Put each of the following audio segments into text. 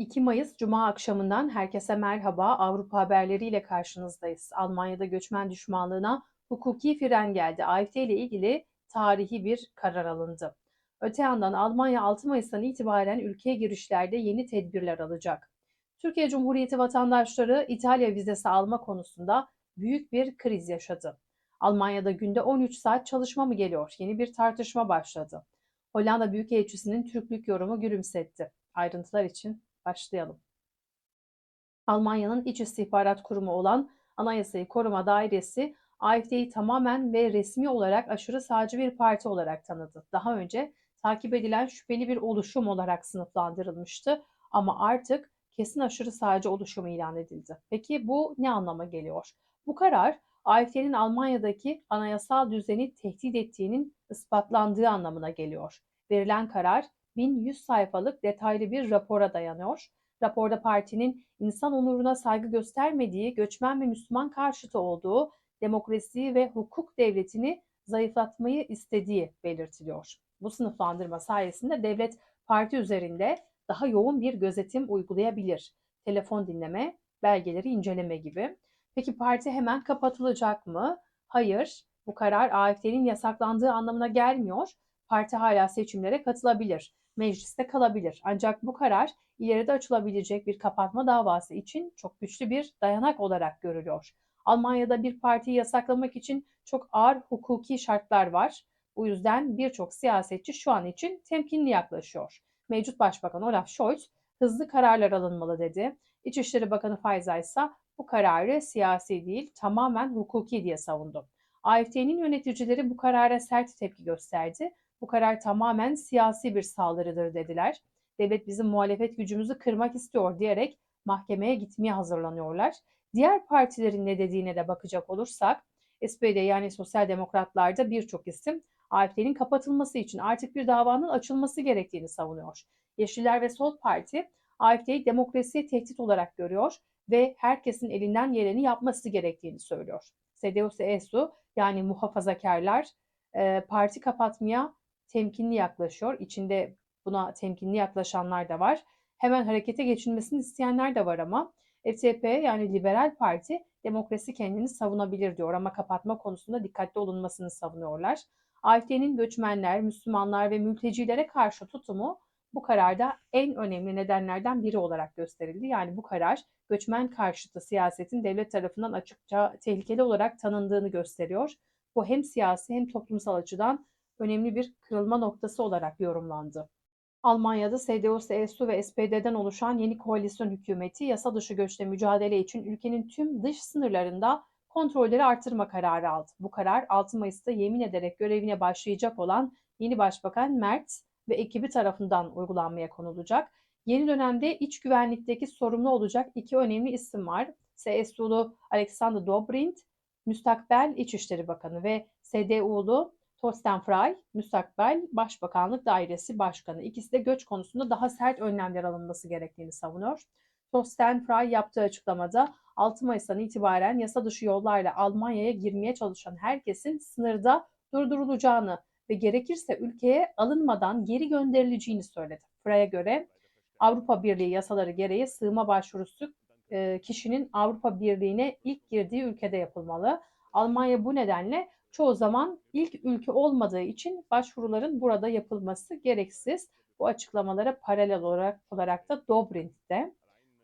2 Mayıs Cuma akşamından herkese merhaba. Avrupa haberleriyle karşınızdayız. Almanya'da göçmen düşmanlığına hukuki fren geldi. AfD ile ilgili tarihi bir karar alındı. Öte yandan Almanya 6 Mayıs'tan itibaren ülkeye girişlerde yeni tedbirler alacak. Türkiye Cumhuriyeti vatandaşları İtalya vizesi alma konusunda büyük bir kriz yaşadı. Almanya'da günde 13 saat çalışma mı geliyor? Yeni bir tartışma başladı. Hollanda Büyükelçisi'nin Türklük yorumu gülümsetti. Ayrıntılar için başlayalım. Almanya'nın iç istihbarat kurumu olan Anayasayı Koruma Dairesi AfD'yi tamamen ve resmi olarak aşırı sağcı bir parti olarak tanıdı. Daha önce takip edilen şüpheli bir oluşum olarak sınıflandırılmıştı ama artık kesin aşırı sağcı oluşum ilan edildi. Peki bu ne anlama geliyor? Bu karar AfD'nin Almanya'daki anayasal düzeni tehdit ettiğinin ispatlandığı anlamına geliyor. Verilen karar 1100 sayfalık detaylı bir rapora dayanıyor. Raporda partinin insan onuruna saygı göstermediği, göçmen ve Müslüman karşıtı olduğu, demokrasi ve hukuk devletini zayıflatmayı istediği belirtiliyor. Bu sınıflandırma sayesinde devlet parti üzerinde daha yoğun bir gözetim uygulayabilir. Telefon dinleme, belgeleri inceleme gibi. Peki parti hemen kapatılacak mı? Hayır. Bu karar AFD'nin yasaklandığı anlamına gelmiyor. Parti hala seçimlere katılabilir mecliste kalabilir. Ancak bu karar ileride açılabilecek bir kapatma davası için çok güçlü bir dayanak olarak görülüyor. Almanya'da bir partiyi yasaklamak için çok ağır hukuki şartlar var. Bu yüzden birçok siyasetçi şu an için temkinli yaklaşıyor. Mevcut Başbakan Olaf Scholz hızlı kararlar alınmalı dedi. İçişleri Bakanı Fayza ise bu kararı siyasi değil tamamen hukuki diye savundu. AFD'nin yöneticileri bu karara sert tepki gösterdi bu karar tamamen siyasi bir saldırıdır dediler. Devlet bizim muhalefet gücümüzü kırmak istiyor diyerek mahkemeye gitmeye hazırlanıyorlar. Diğer partilerin ne dediğine de bakacak olursak SPD yani Sosyal Demokratlarda birçok isim AFD'nin kapatılması için artık bir davanın açılması gerektiğini savunuyor. Yeşiller ve Sol Parti AFD'yi demokrasiye tehdit olarak görüyor ve herkesin elinden geleni yapması gerektiğini söylüyor. CDU-CSU yani muhafazakarlar parti kapatmaya temkinli yaklaşıyor. İçinde buna temkinli yaklaşanlar da var. Hemen harekete geçilmesini isteyenler de var ama FTP yani Liberal Parti demokrasi kendini savunabilir diyor ama kapatma konusunda dikkatli olunmasını savunuyorlar. AFD'nin göçmenler, Müslümanlar ve mültecilere karşı tutumu bu kararda en önemli nedenlerden biri olarak gösterildi. Yani bu karar göçmen karşıtı siyasetin devlet tarafından açıkça tehlikeli olarak tanındığını gösteriyor. Bu hem siyasi hem toplumsal açıdan önemli bir kırılma noktası olarak yorumlandı. Almanya'da CDU, CSU ve SPD'den oluşan yeni koalisyon hükümeti yasa dışı göçle mücadele için ülkenin tüm dış sınırlarında kontrolleri artırma kararı aldı. Bu karar 6 Mayıs'ta yemin ederek görevine başlayacak olan yeni başbakan Merz ve ekibi tarafından uygulanmaya konulacak. Yeni dönemde iç güvenlikteki sorumlu olacak iki önemli isim var. CSU'lu Alexander Dobrindt, müstakbel İçişleri Bakanı ve CDU'lu Torsten Frey, müstakbel Başbakanlık Dairesi Başkanı. İkisi de göç konusunda daha sert önlemler alınması gerektiğini savunuyor. Torsten Frey yaptığı açıklamada 6 Mayıs'tan itibaren yasa dışı yollarla Almanya'ya girmeye çalışan herkesin sınırda durdurulacağını ve gerekirse ülkeye alınmadan geri gönderileceğini söyledi. Frey'e göre Avrupa Birliği yasaları gereği sığma başvurusu e, kişinin Avrupa Birliği'ne ilk girdiği ülkede yapılmalı. Almanya bu nedenle çoğu zaman ilk ülke olmadığı için başvuruların burada yapılması gereksiz. Bu açıklamalara paralel olarak, olarak da Dobrint'te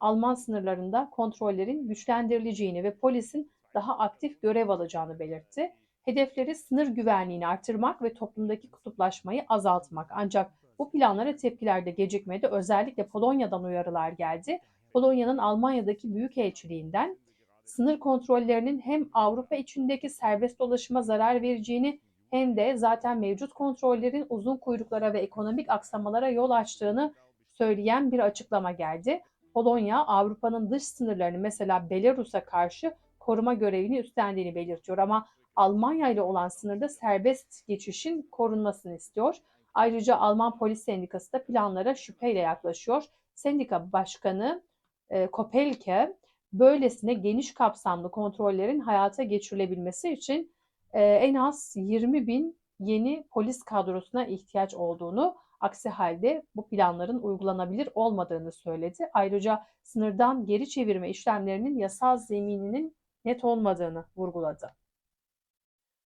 Alman sınırlarında kontrollerin güçlendirileceğini ve polisin daha aktif görev alacağını belirtti. Hedefleri sınır güvenliğini artırmak ve toplumdaki kutuplaşmayı azaltmak. Ancak bu planlara tepkiler de gecikmedi. Özellikle Polonya'dan uyarılar geldi. Polonya'nın Almanya'daki büyükelçiliğinden sınır kontrollerinin hem Avrupa içindeki serbest dolaşıma zarar vereceğini hem de zaten mevcut kontrollerin uzun kuyruklara ve ekonomik aksamalara yol açtığını söyleyen bir açıklama geldi. Polonya Avrupa'nın dış sınırlarını mesela Belarus'a karşı koruma görevini üstlendiğini belirtiyor ama Almanya ile olan sınırda serbest geçişin korunmasını istiyor. Ayrıca Alman Polis Sendikası da planlara şüpheyle yaklaşıyor. Sendika Başkanı e, Kopelke böylesine geniş kapsamlı kontrollerin hayata geçirilebilmesi için e, en az 20 bin yeni polis kadrosuna ihtiyaç olduğunu Aksi halde bu planların uygulanabilir olmadığını söyledi. Ayrıca sınırdan geri çevirme işlemlerinin yasal zemininin net olmadığını vurguladı.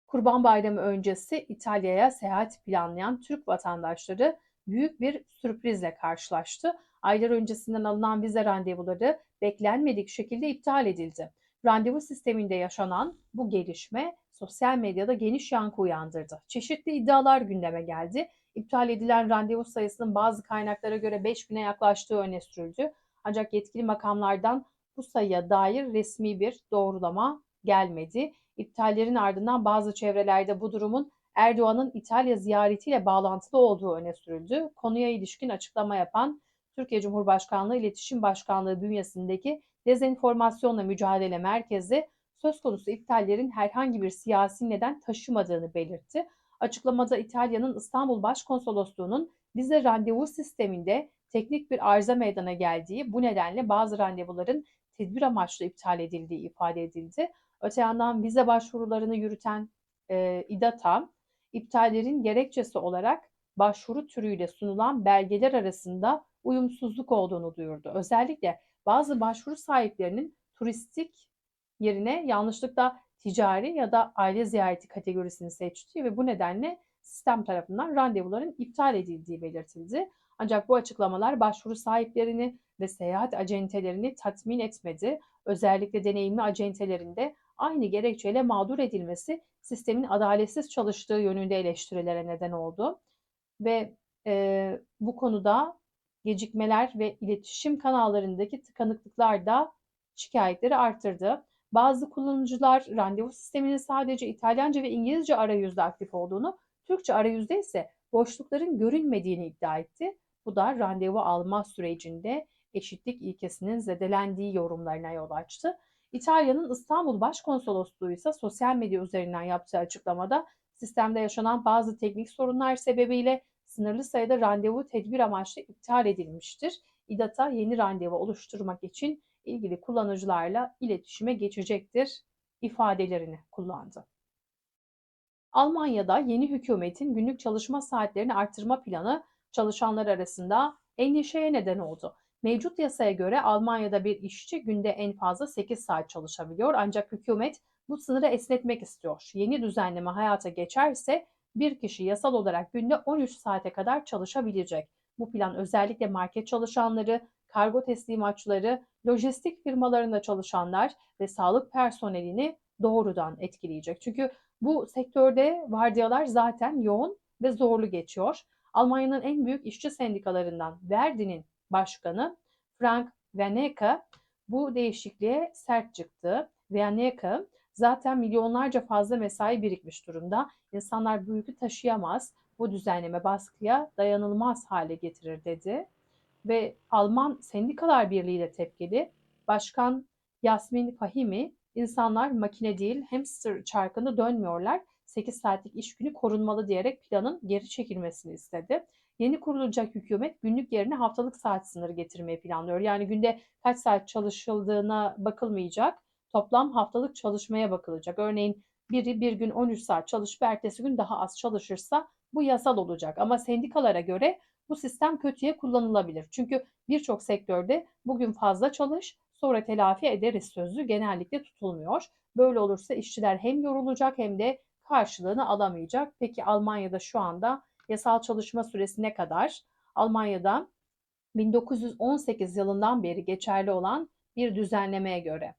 Kurban Bayramı öncesi İtalya'ya seyahat planlayan Türk vatandaşları büyük bir sürprizle karşılaştı. Aylar öncesinden alınan vize randevuları beklenmedik şekilde iptal edildi. Randevu sisteminde yaşanan bu gelişme sosyal medyada geniş yankı uyandırdı. Çeşitli iddialar gündeme geldi. İptal edilen randevu sayısının bazı kaynaklara göre 5000'e yaklaştığı öne sürüldü. Ancak yetkili makamlardan bu sayıya dair resmi bir doğrulama gelmedi. İptallerin ardından bazı çevrelerde bu durumun Erdoğan'ın İtalya ziyaretiyle bağlantılı olduğu öne sürüldü. Konuya ilişkin açıklama yapan Türkiye Cumhurbaşkanlığı İletişim Başkanlığı bünyesindeki Dezenformasyonla Mücadele Merkezi söz konusu iptallerin herhangi bir siyasi neden taşımadığını belirtti. Açıklamada İtalya'nın İstanbul Başkonsolosluğu'nun vize randevu sisteminde teknik bir arıza meydana geldiği, bu nedenle bazı randevuların tedbir amaçlı iptal edildiği ifade edildi. Öte yandan vize başvurularını yürüten e, İDATA, iptallerin gerekçesi olarak başvuru türüyle sunulan belgeler arasında uyumsuzluk olduğunu duyurdu. Özellikle bazı başvuru sahiplerinin turistik yerine yanlışlıkla ticari ya da aile ziyareti kategorisini seçtiği ve bu nedenle sistem tarafından randevuların iptal edildiği belirtildi. Ancak bu açıklamalar başvuru sahiplerini ve seyahat acentelerini tatmin etmedi. Özellikle deneyimli acentelerinde aynı gerekçeyle mağdur edilmesi sistemin adaletsiz çalıştığı yönünde eleştirilere neden oldu. Ve e, bu konuda gecikmeler ve iletişim kanallarındaki tıkanıklıklar da şikayetleri arttırdı. Bazı kullanıcılar randevu sisteminin sadece İtalyanca ve İngilizce arayüzde aktif olduğunu, Türkçe arayüzde ise boşlukların görünmediğini iddia etti. Bu da randevu alma sürecinde eşitlik ilkesinin zedelendiği yorumlarına yol açtı. İtalya'nın İstanbul Başkonsolosluğu ise sosyal medya üzerinden yaptığı açıklamada sistemde yaşanan bazı teknik sorunlar sebebiyle sınırlı sayıda randevu tedbir amaçlı iptal edilmiştir. İDATA yeni randevu oluşturmak için ilgili kullanıcılarla iletişime geçecektir ifadelerini kullandı. Almanya'da yeni hükümetin günlük çalışma saatlerini artırma planı çalışanlar arasında endişeye neden oldu. Mevcut yasaya göre Almanya'da bir işçi günde en fazla 8 saat çalışabiliyor ancak hükümet bu sınırı esnetmek istiyor. Yeni düzenleme hayata geçerse bir kişi yasal olarak günde 13 saate kadar çalışabilecek. Bu plan özellikle market çalışanları, kargo teslimatçıları, lojistik firmalarında çalışanlar ve sağlık personelini doğrudan etkileyecek. Çünkü bu sektörde vardiyalar zaten yoğun ve zorlu geçiyor. Almanya'nın en büyük işçi sendikalarından Verdi'nin başkanı Frank Waneka bu değişikliğe sert çıktı. Waneka zaten milyonlarca fazla mesai birikmiş durumda. İnsanlar bu yükü taşıyamaz. Bu düzenleme baskıya dayanılmaz hale getirir dedi. Ve Alman Sendikalar Birliği de tepkili. Başkan Yasmin Fahimi, insanlar makine değil hamster çarkında dönmüyorlar. 8 saatlik iş günü korunmalı diyerek planın geri çekilmesini istedi. Yeni kurulacak hükümet günlük yerine haftalık saat sınırı getirmeyi planlıyor. Yani günde kaç saat çalışıldığına bakılmayacak. Toplam haftalık çalışmaya bakılacak. Örneğin biri bir gün 13 saat çalışıp ertesi gün daha az çalışırsa bu yasal olacak. Ama sendikalara göre bu sistem kötüye kullanılabilir. Çünkü birçok sektörde bugün fazla çalış, sonra telafi ederiz sözü genellikle tutulmuyor. Böyle olursa işçiler hem yorulacak hem de karşılığını alamayacak. Peki Almanya'da şu anda yasal çalışma süresi ne kadar? Almanya'da 1918 yılından beri geçerli olan bir düzenlemeye göre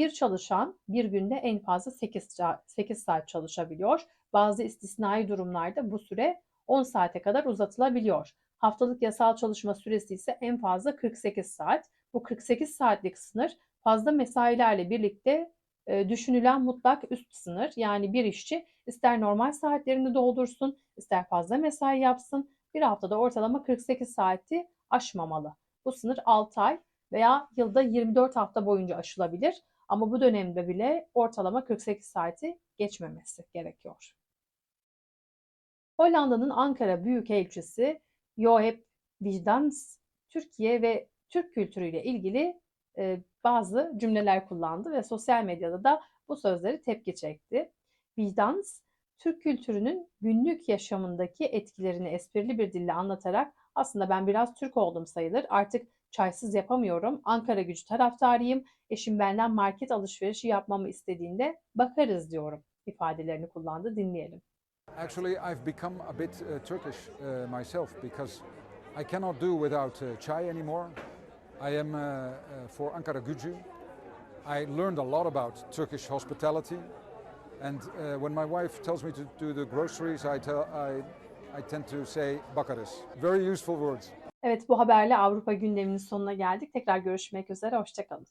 bir çalışan bir günde en fazla 8, 8 saat çalışabiliyor. Bazı istisnai durumlarda bu süre 10 saate kadar uzatılabiliyor. Haftalık yasal çalışma süresi ise en fazla 48 saat. Bu 48 saatlik sınır fazla mesailerle birlikte e, düşünülen mutlak üst sınır. Yani bir işçi ister normal saatlerini doldursun, ister fazla mesai yapsın. Bir haftada ortalama 48 saati aşmamalı. Bu sınır 6 ay veya yılda 24 hafta boyunca aşılabilir. Ama bu dönemde bile ortalama 48 saati geçmemesi gerekiyor. Hollanda'nın Ankara Büyükelçisi Joep Wijdans Türkiye ve Türk kültürüyle ilgili e, bazı cümleler kullandı ve sosyal medyada da bu sözleri tepki çekti. Wijdans, Türk kültürünün günlük yaşamındaki etkilerini esprili bir dille anlatarak aslında ben biraz Türk oldum sayılır. Artık çaysız yapamıyorum. Ankara gücü taraftarıyım. Eşim benden market alışverişi yapmamı istediğinde bakarız diyorum ifadelerini kullandı. Dinleyelim. Actually, I've become a bit uh, Turkish uh, myself because I cannot do without uh, chai anymore. I am uh, uh, for Ankara Gücü. I learned a lot about Turkish hospitality, and uh, when my wife tells me to do the groceries, I tell I, I tend to say bakarız. Very useful words. Evet bu haberle Avrupa gündeminin sonuna geldik. Tekrar görüşmek üzere. Hoşçakalın.